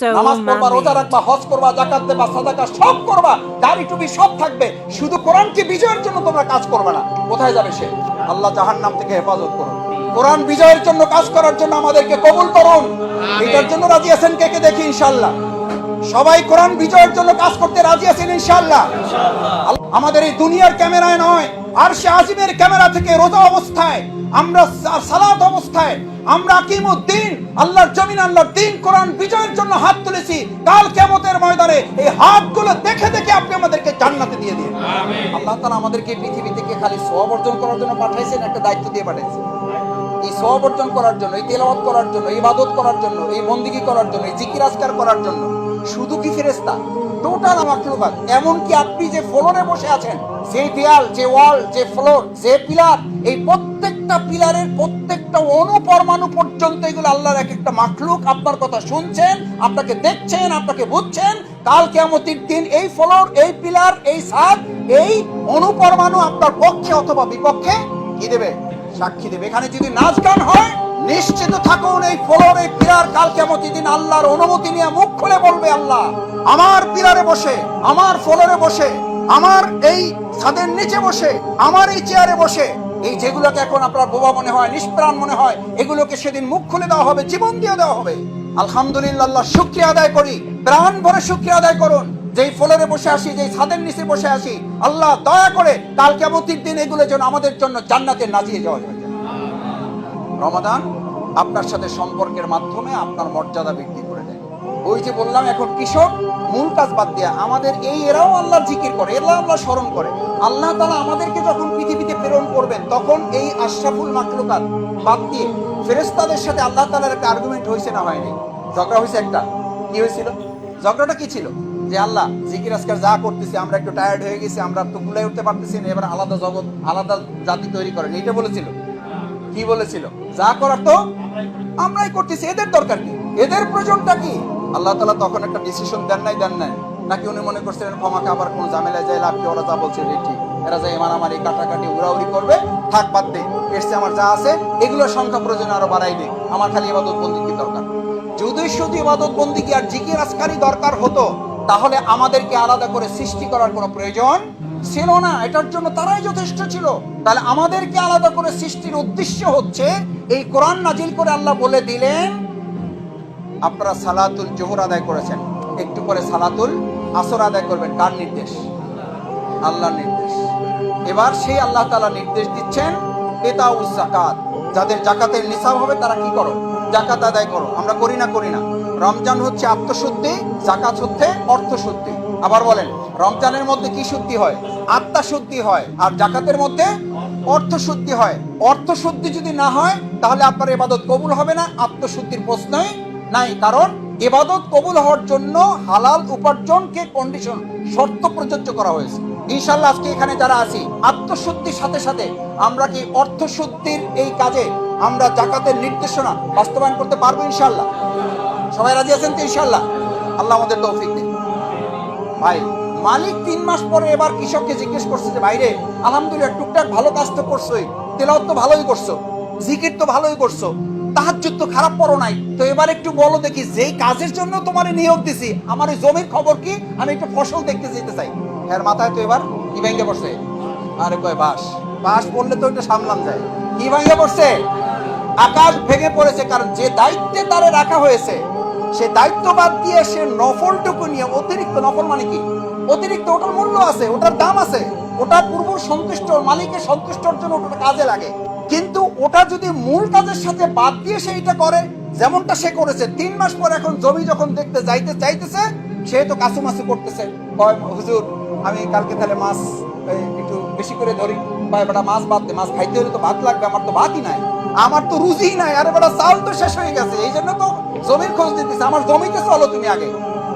So নামাজ পড়বা রোজা রাখবা হজ করবা জাকাত দেবা সাদাকা সব করবা দাড়ি টুপি সব থাকবে। শুধু কোরআনকে বিজয়ের জন্য তোমরা কাজ করবে না। কোথায় যাবে সে? আল্লাহ জাহান্নাম থেকে হেফাজত করুন। কোরআন বিজয়ের জন্য কাজ করার জন্য আমাদেরকে কবুল করুন। এটার জন্য রাজি আছেন কে কে দেখি ইনশাআল্লাহ। সবাই কোরআন বিজয়ের জন্য কাজ করতে রাজি আছেন ইনশাআল্লাহ। আল- আমাদের এই দুনিয়ার ক্যামেরায় নয় আর সে আজিমের ক্যামেরা থেকে রোজা অবস্থায়। আমরা সালাত অবস্থায় আমরা আকিমুদ্দিন আল্লাহর জমিন আল্লাহর দিন কোরআন বিজয়ের জন্য হাত তুলেছি। কাল কিয়ামতের ময়দানে এই হাতগুলো দেখে দেখে আপনি আমাদেরকে জান্নাতে দিয়ে দিন আল্লাহ তাআলা আমাদেরকে পৃথিবী থেকে খালি সওয়াব অর্জন করার জন্য পাঠাইছেন একটা দায়িত্ব দিয়ে পাঠাইছেন। এই সওয়াব অর্জন করার জন্য এই তেলাওয়াত করার জন্য এই ইবাদত করার জন্য এই বন্দিগি করার জন্য এই জিকির আজকার করার জন্য শুধু কি ফেরেশতা? টোটাল মাখলুকাত এমন কি আপনি যে ফ্লোরে বসে আছেন, যে দেয়াল, যে ওয়াল, যে ফ্লোর, যে পিলার, এই প্রত্যেকটা পিলারের প্রত্যেকটা অণু পরমাণু পর্যন্ত এগুলো আল্লাহর এক একটা মাখলুক আপনার কথা শুনছেন, আপনাকে দেখছেন, আপনাকে বুঝছেন। কাল কেমতির দিন এই ফ্লোর, এই পিলার, এই সাদ এই অনুপরমাণু আপনার পক্ষে অথবা বিপক্ষে কি দেবে? সাক্ষী দেবে। এখানে যদি নাচ গান হয় নিশ্চিত থাকুন এই ফলোর এই পিলার কাল কেমন দিন আল্লাহর অনুমতি নিয়ে মুখ খুলে বলবে আল্লাহ। আমার পিলারে বসে, আমার ফলোরে বসে, আমার এই ছাদের নিচে বসে, আমার এই চেয়ারে বসে, এই যেগুলোকে এখন আপনার বোবা মনে হয়, নিষ্প্রাণ মনে হয়, এগুলোকে সেদিন মুখ খুলে দেওয়া হবে, জীবন দিয়ে দেওয়া হবে। আলহামদুলিল্লাহ শুক্রিয়া আদায় করি। প্রাণ ভরে শুক্রিয়া আদায় করুন। যেই ফ্লোরে বসে আসি, যেই ছাদের নিচে বসে আসি, আল্লাহ দয়া করে কাল কেমতির দিন এগুলো যেন আমাদের জন্য জান্নাতে নাজিয়ে যাওয়া যায়। রমাদান আপনার সাথে সম্পর্কের মাধ্যমে আপনার মর্যাদা বৃদ্ধি করে দেয়। ওই যে বললাম, এখন কৃষক মূল কাজ বাদ দেয়া আমাদের এই এরাও আল্লাহ জিকির করে এরা আল্লাহ স্মরণ করে। আল্লাহ তালা আমাদেরকে যখন পৃথিবীতে প্রেরণ করবেন, তখন এই আশরাফুল মাকলুকাত বাদ দিয়ে ফেরেস্তাদের সাথে আল্লাহ তালার একটা আর্গুমেন্ট হয়েছে না হয়নি? ঝগড়া হয়েছে একটা? কি হয়েছিল? ঝগড়াটা কি ছিল? যে আল্লাহ জিকির আজকার যা করতেছি, আমরা একটু টায়ার্ড হয়ে গেছি, আমরা তো কুলাই উঠতে পারতেছি না, এবার আলাদা জগৎ, আলাদা জাতি তৈরি করেন। এটা বলেছিল। কি বলেছিল? যা করার তো আমরাই করতেছি। এদের দরকার কি? এদের প্রয়োজনটা কি? আল্লাহ তালা তখন একটা ডিসিশন দেন নাই দেন নাই। নাকি উনি মনে করছিলেন, ক্ষমাকে আবার কোন ঝামেলায় যায়, লাভ কি? ওরা যা বলছে রে ঠিক। এরা যায় মারামারি, কাটাকাটি, উড়াউড়ি করবে, থাক বাদ দে। এসছে আমার যা আছে, এগুলোর সংখ্যা প্রয়োজন আরও বাড়াই দে। আমার খালি ইবাদত বন্দিকি দরকার? যদি শুধু ইবাদত বন্দি কি আর জিকির আজকারই দরকার হতো, তাহলে আমাদেরকে আলাদা করে সৃষ্টি করার কোনো প্রয়োজন ছিল না, এটার জন্য তারাই যথেষ্ট ছিল। তাহলে আমাদেরকে আলাদা করে সৃষ্টির উদ্দেশ্য হচ্ছে, এই কোরআন নাজিল করে আল্লাহ বলে দিলেন, আপনারা সালাতুল জোহর আদায় করেছেন। একটু পরে সালাতুল আসর আদায় করবেন। কার নির্দেশ? আল্লাহর নির্দেশ। এবার সেই আল্লাহ তালা নির্দেশ দিচ্ছেন এতাউস জাকাত যাদের জাকাতের নিসাব হবে, তারা কি করো? জাকাত আদায় করো। আমরা করি না করি না। রমজান হচ্ছে আত্মশুদ্ধি জাকাত হচ্ছে অর্থশুদ্ধি। আবার বলেন, রমজানের মধ্যে কি শুদ্ধি হয়? আত্মা শুদ্ধি হয়, আর জাকাতের মধ্যে অর্থ শুদ্ধি হয়। অর্থ শুদ্ধি যদি না হয়, তাহলে আপনার এবাদত কবুল হবে না। আত্মশুদ্ধির প্রশ্নই নাই, কারণ এবাদত কবুল হওয়ার জন্য হালাল উপার্জনকে কন্ডিশন শর্ত প্রযোজ্য করা হয়েছে। ইনশাল্লাহ আজকে এখানে যারা আছি, আত্মশুদ্ধির সাথে সাথে আমরা কি অর্থশুদ্ধির এই কাজে আমরা জাকাতের নির্দেশনা বাস্তবায়ন করতে পারব ইনশাল্লাহ সবাই রাজি আছেন তো ইনশাল্লাহ আল্লাহ আমাদের তৌফিক দিন ভাই, মালিক তিন মাস পরে এবার কৃষককে জিজ্ঞেস করছে যে, ভাইরে, আলহামদুলিল্লাহ টুকটাক ভালো কাজ তো করছোই, তেলাওয়াত তো ভালোই করছ, জিকির তো ভালোই করছ, তাহাজ্জুদ তো খারাপ পড়ো নাই, তো এবার একটু বলো দেখি, যেই কাজের জন্য তোমার নিয়োগ দিছি, আমার এই জমির খবর কি? আমি একটু ফসল দেখতে যেতে চাই। এর মাথায় তো এবার কি ভেঙে পড়ছে? আরে কয় বাস বাস পড়লে তো এটা সামলাম যায়। কি ভেঙে পড়ছে? আকাশ ভেঙে পড়েছে, কারণ যে দায়িত্বে তারে রাখা হয়েছে সে দায়িত্ব বাদ দিয়ে সে নফলটুকু নিয়ে, অতিরিক্ত নফল মানে কি? অতিরিক্ত ওটার মূল্য আছে, ওটার দাম আছে, ওটা পূর্ব সন্তুষ্ট, মালিকের সন্তুষ্টর জন্য ওটা কাজে লাগে। কিন্তু ওটা যদি মূল কাজের সাথে বাদ দিয়ে সে এটা করে, যেমনটা সে করেছে, তিন মাস পর এখন জমি যখন দেখতে যাইতে চাইতেছে, সে তো কাছুমাছু করতেছে। কয়, হুজুর, আমি কালকে তাহলে মাছ একটু বেশি করে ধরি। বা বেটা, মাছ বাদ মাছ খাইতে হলে তো ভাত লাগবে, আমার তো ভাতই নাই। আমার তো রুজি নাই, আরে বেটা, চাল তো শেষ হয়ে গেছে, এই জন্য তো জমির খোঁজ দিতেছে, আমার জমিতে চলো তুমি আগে।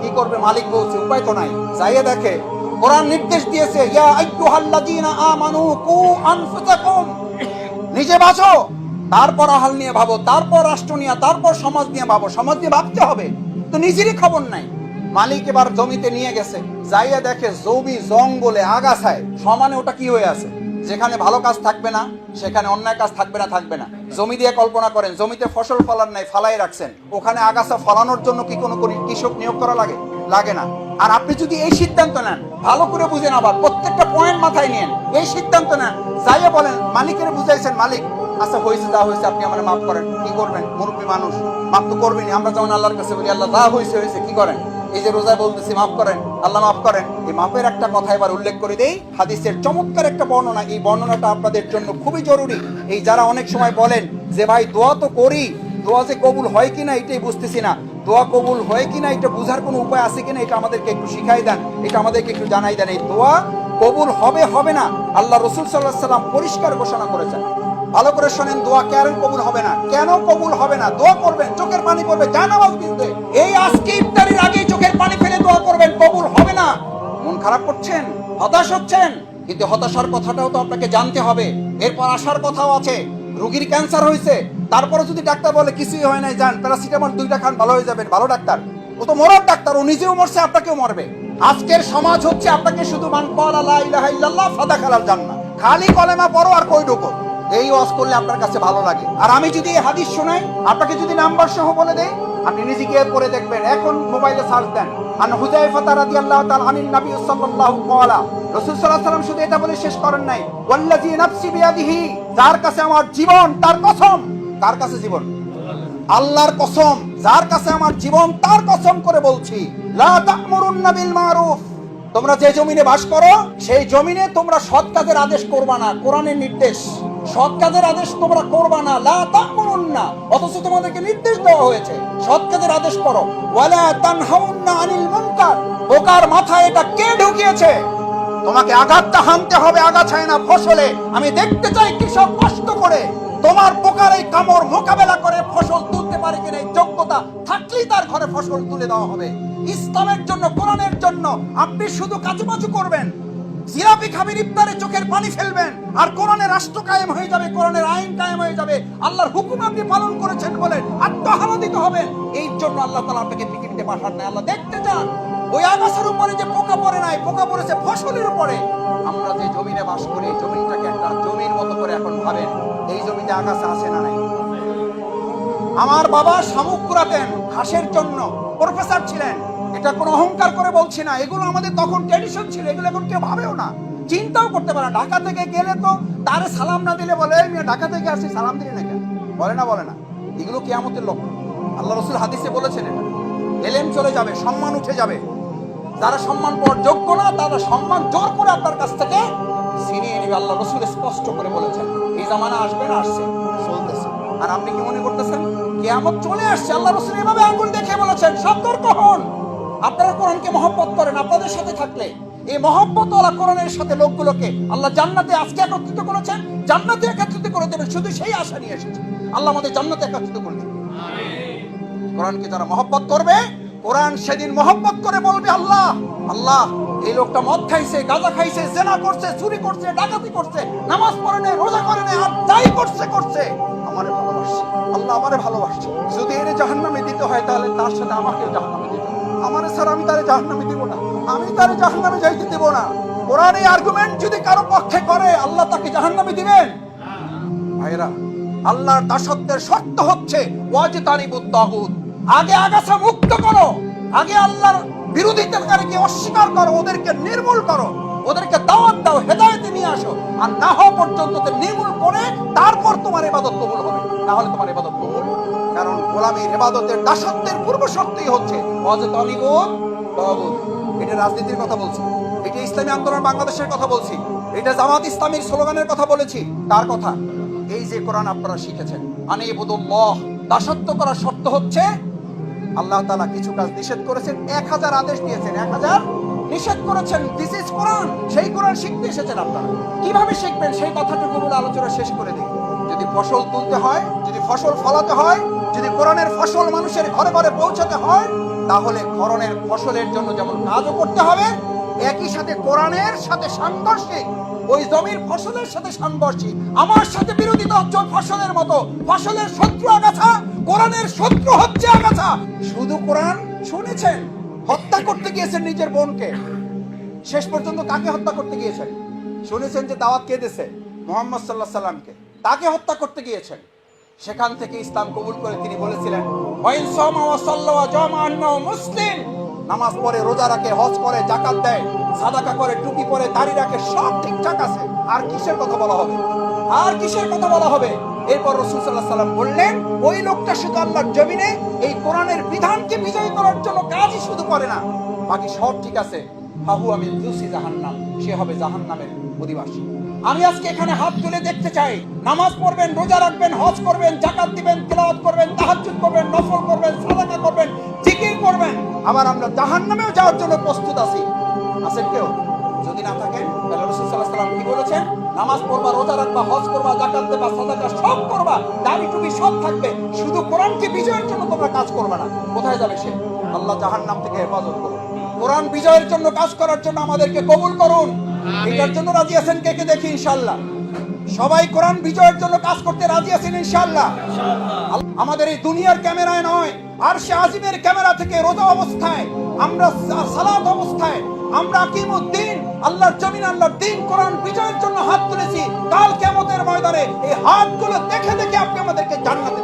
কি করবে মালিক বলছে, উপায় তো নাই। যাইয়ে দেখে, কোরআন নির্দেশ দিয়েছে, ইয়া আমানু কু আনফুসাকুম। নিজে বাঁচো, তারপর আহাল নিয়ে ভাবো, তারপর রাষ্ট্র নিয়ে, তারপর সমাজ নিয়ে ভাবো। সমাজ নিয়ে ভাবতে হবে, তো নিজেরই খবর নাই। মালিক এবার জমিতে নিয়ে গেছে, যাইয়া দেখে জমি জঙ্গলে আগাছায়, সমানে ওটা কি হয়ে আছে? যেখানে ভালো কাজ থাকবে না, সেখানে অন্যায় কাজ থাকবে না থাকবে না। জমি দিয়ে কল্পনা করেন, জমিতে ফসল ফলার নাই ফালাই রাখছেন। ওখানে আগাছা ফলানোর জন্য কি কোনো কৃষক নিয়োগ করা লাগে? লাগে না। আর আপনি যদি এই সিদ্ধান্ত নেন, ভালো করে বুঝেন আবার, প্রত্যেকটা পয়েন্ট মাথায় নিয়েন, এই সিদ্ধান্ত নেন, যাইয়া বলেন, মালিকের বুঝাইছেন, মালিক আচ্ছা হয়েছে যা হয়েছে, আপনি আমার মাফ করেন। কি করবেন? মুরব্বী মানুষ, মাফ তো করবেনই, আমরা যেমন আল্লাহর কাছে বলি, আল্লাহ যা হয়েছে হয়েছে। কি করেন? এই যে রোজা বলতেছি, মাফ করেন, আল্লাহ মাফ করেন, এই মাফের একটা কথা এবার উল্লেখ করে দেই। হাদিসের চমৎকার একটা বর্ণনা, এই বর্ণনাটা আপনাদের জন্য খুবই জরুরি। এই যারা অনেক সময় বলেন যে, ভাই, দোয়া তো করি, দোয়া যে কবুল হয় কিনা এটাই বুঝতেছি না। দোয়া কবুল হয় কিনা এটা বুঝার কোনো উপায় আছে কিনা এটা আমাদেরকে একটু শিখাই দেন, এটা আমাদেরকে একটু জানাই দেন। এই দোয়া কবুল হবে হবে না, আল্লাহ রসুল সাল্লাহ সাল্লাম পরিষ্কার ঘোষণা করেছেন। ভালো করে শোনেন, দোয়া কেন কবুল হবে না? কেন কবুল হবে না? দোয়া করবেন, চোখের পানি পড়বে, যা কিন্তু এই আজকে ইফতারির আগে দোয়া করবেন, কবুল হবে না। মন খারাপ করছেন, হতাশ হচ্ছেন, কিন্তু হতাশার কথাটাও তো আপনাকে জানতে হবে। এরপর আসার কথাও আছে, রোগীর ক্যান্সার হয়েছে, তারপরে যদি ডাক্তার বলে কিছুই হয় নাই, যান, প্যারাসিটামল দুইটা খান, ভালো হয়ে যাবেন, ভালো ডাক্তার। ও তো মরার ডাক্তার, ও নিজেও মরছে, আপনাকেও মরবে। আজকের সমাজ হচ্ছে আপনাকে শুধু মান কলা লা ইলাহা ইল্লাল্লাহ, ফাদা খালাল জান্নাহ খালি কলেমা পড়ো আর কই ঢোকো। এই ওয়াজ করলে আপনার কাছে ভালো লাগে। আর আমি যদি এই হাদিস শোনাই, আপনাকে যদি নাম্বার সহ বলে দেই আপনি নিজে গিয়ে পড়ে দেখবেন। এখন মোবাইলে সার্চ দেন। আর হুজাইফা ফতার তাআলা আনিন নবী সাল্লাল্লাহু ক্বালা রাসূল সাল্লাল্লাহু আলাইহি শুধু এটা বলে শেষ করেন নাই, ওয়াল্লাযী নাফসি বিয়াদিহি যার কাছে আমার জীবন, তার কসম। কার কাছে জীবন? আল্লাহর কসম। যার কাছে আমার জীবন, তার কসম করে বলছি, লা তা'মুরুন্না বিল মারুফ তোমরা যে জমিনে বাস করো, সেই জমিনে তোমরা সৎ কাজের আদেশ করবা না, কোরআনের নির্দেশ। সৎ কাজের আদেশ তোমরা করবা না, লা তা'মুরুন্না অথচ তোমাদেরকে নির্দেশ দেওয়া হয়েছে, সৎ কাজের আদেশ করো। ওয়ালা তানহাউন্না আনিল মুনকার, বোকার মাথায় এটা কে ঢুকিয়েছে? তোমাকে আঘাতটা হানতে হবে, আগাছায় না ফসলে। আমি দেখতে চাই কৃষক কষ্ট করে। তোমার পোকার এই কামড় মোকাবেলা করে ফসল তুলতে পারে কিনা এই যোগ্যতা থাকলেই তার ঘরে ফসল তুলে দেওয়া হবে। ইসলামের জন্য কোরআনের আপনি শুধু কাচুমাচু করবেন। জিলাপি খাবেন ইফতারে চোখের পানি ফেলবেন। আর কোরআনের রাষ্ট্র কায়েম হয়ে যাবে কোরআনের আইন কায়েম হয়ে যাবে। আল্লাহর হুকুম আপনি পালন করেছেন বলে আত্মহানদিত হবেন। এই জন্য আল্লাহ তালা আপনাকে পৃথিবীতে পাঠান নাই। আল্লাহ দেখতে চান। ওই আগাছার উপরে যে পোকা পড়ে নাই, পোকা পড়েছে ফসলের উপরে। আমরা যে জমিনে বাস করি জমিটাকে একটা জমির মতো করে এখন ভাবেন। এই জমিতে আগাছা আছে না নাই? আমার বাবা শামুক কুড়াতেন ঘাসের জন্য। প্রফেসর ছিলেন। এটা কোনো অহংকার করে বলছি না। এগুলো আমাদের তখন ট্রেডিশন ছিল, এগুলো এখন কেউ ভাবেও না। চিন্তাও করতে পারে না। ঢাকা থেকে গেলে তো তারে সালাম না দিলে বলে, "এই মেয়ে, ঢাকা থেকে আসছি সালাম দিলি না কেন? বলে না বলে না। এগুলো কিয়ামতের লক্ষ্য আল্লাহ রসুল হাদিসে বলেছেন এটা। এলেম চলে যাবে, সম্মান উঠে যাবে। যারা সম্মান পাওয়ার যোগ্য না, তারা সম্মান জোর করে আপনার কাছ থেকে ছিনিয়ে নেবে। আল্লাহ রসুল স্পষ্ট করে বলেছেন, এই জামানা আসবে না, আসছে, চলতেছে। আর আপনি কি মনে করতেছেন? কেয়ামত চলে আসছে। আল্লাহ রসুল এভাবে আঙ্গুল দেখে বলেছেন, সতর্ক হন। আপনারা কোরআনকে মহব্বত করেন আপনাদের সাথে থাকলে এই মহব্বত ওলা কোরআনের সাথে লোকগুলোকে আল্লাহ জান্নাতে আজকে একত্রিত করেছেন জান্নাতে একত্রিত করে দেবেন শুধু সেই আশা নিয়ে এসেছে। আল্লাহ আমাদের জান্নাতে একত্রিত করে দেবেন। কোরআনকে যারা মহব্বত করবে কোরআন সেদিন মহব্বত করে বলবে আল্লাহ আল্লাহ এই লোকটা মদ খাইছে গাঁজা খাইছে জেনা করছে চুরি করছে ডাকাতি করছে নামাজ পড়ে নেই রোজা করে নেই আর যাই করছে করছে। আমারে ভালোবাসছে আল্লাহ আমারে ভালোবাসছে। যদি এর জাহান্নামে দিতে হয় তাহলে তার সাথে আমাকেও জাহান্নামে আমারে স্যার, আমি তারে জাহান্নামে দিব না। আমি তারে জাহান্নামে যাইতে দিব না। কোরআন এই আর্গুমেন্ট যদি কারও পক্ষে করে, আল্লাহ তাকে জাহান্নামে দিবেন? ভাইরা আল্লাহর দাসত্বের শর্ত হচ্ছে ওয়াজিতানিবুত তাগুত। আগে আগাছা মুক্ত করো। আগে আল্লাহর বিরোধিতাকারীকে অস্বীকার করো, ওদেরকে নির্মূল করো। ওদেরকে দাওয়াত দাও, হেদায়েতে নিয়ে আসো। আর না হওয়া পর্যন্ত নির্মূল করে তারপর তোমার এবাদত কবুল হবে। না হলে তোমার ইবাদত কবুল গোলামীর ইবাদতের দাসত্বের পূর্ব শর্তই হচ্ছে এটা রাজনীতির কথা বলছি, এটা ইসলামী আন্দোলন বাংলাদেশের কথা বলছি, এটা জামাত ইসলামীর স্লোগানের কথা বলেছি। তার কথা, এই যে কোরআন আপনারা শিখেছেন আনে বুদুল্লাহ দাসত্ব করার শর্ত হচ্ছে আল্লাহ তালা কিছু কাজ নিষেধ করেছেন, এক হাজার আদেশ দিয়েছেন, এক হাজার নিষেধ করেছেন। দিস ইজ কোরআন সেই কোরআন শিখতে এসেছেন আপনারা। কীভাবে শিখবেন? সেই কথাটুকু আলোচনা শেষ করে দিই। ফসল তুলতে হয়, যদি ফসল ফলাতে হয়, যদি কোরআনের ফসল মানুষের ঘরে ঘরে পৌঁছাতে হয়, তাহলে করণের ফসলের জন্য যেমন কাজও করতে হবে, একই সাথে কোরআনের সাথে সাংঘর্ষিক, ওই জমির ফসলের সাথে সাংঘর্ষিক। আমার সাথে বিরোধী ওই ফসলের মতো, ফসলের শত্রু আগাছা, কোরআনের শত্রু হচ্ছে আগাছা। শুধু কোরআন শুনেছেন, হত্যা করতে গিয়েছেন নিজের বোনকে। শেষ পর্যন্ত কাকে হত্যা করতে গিয়েছেন? শুনেছেন যে দাওয়াত কে দিছে মোহাম্মদ সাল্লাহ সাল্লামকে। তাকে হত্যা করতে গিয়েছেন। সেখান থেকে ইসলাম কবুল করে তিনি বলেছিলেন মুসলিম। নামাজ পড়ে, রোজা রাখে, হজ করে জাকাত দেয়, সাদাকা করে, টুপি পরে, দাড়ি রাখে, সব ঠিকঠাক আছে। আর কিসের কথা বলা হবে? আর কিসের কথা বলা হবে? এরপর রসুল সাল্লাম বললেন, ওই লোকটা শুধু আল্লাহর জমিনে, এই কোরআনের বিধানকে বিজয় করার জন্য কাজই শুধু করে না। বাকি সব ঠিক আছে। হাহু আমি জুসি জাহান্নাম, সে হবে জাহান্নামের অধিবাসী। আমি আজকে এখানে হাত তুলে দেখতে চাই। নামাজ পড়বেন, রোজা রাখবেন, হজ করবেন, জাকাত দিবেন, তেলাওয়াত করবেন, তাহাজ্জুদ করবেন, নফল করবেন সাদাকা করবেন, জিকির করবেন। আবার আমরা জাহান্নামেও যাওয়ার জন্য প্রস্তুত আছি। আছেন কেউ? যদি না থাকেন, তাহলে রসুল সাল্লাম কি বলেছেন? নামাজ পড়বা, রোজা রাখবা, হজ করবা, জাকাত দেবা, সাদাকা, সব করবা, দাড়ি টুপি সব থাকবে। শুধু কোরআনকে বিজয়ের জন্য তোমরা কাজ করবে না। কোথায় যাবে সে? আল্লাহ জাহান্নাম থেকে হেফাজত করুন। কোরআন বিজয়ের জন্য কাজ করার জন্য আমাদেরকে কবুল করুন। এটার জন্য রাজি আছেন কে কে দেখি ইনশাআল্লাহ। সবাই কোরআন বিজয়ের জন্য কাজ করতে রাজি আছেন ইনশাআল্লাহ। আল- আমাদের এই দুনিয়ার ক্যামেরায় নয় আর সে আজিমের ক্যামেরা থেকে রোজা অবস্থায় আমরা সালাত অবস্থায় আমরা আকিমুদ্দিন আল্লাহর জমিন আল্লাহর দিন কোরআন বিজয়ের জন্য হাত তুলেছি। কাল কিয়ামতের ময়দানে এই হাতগুলো দেখে দেখে আপনি আমাদেরকে জান্নাত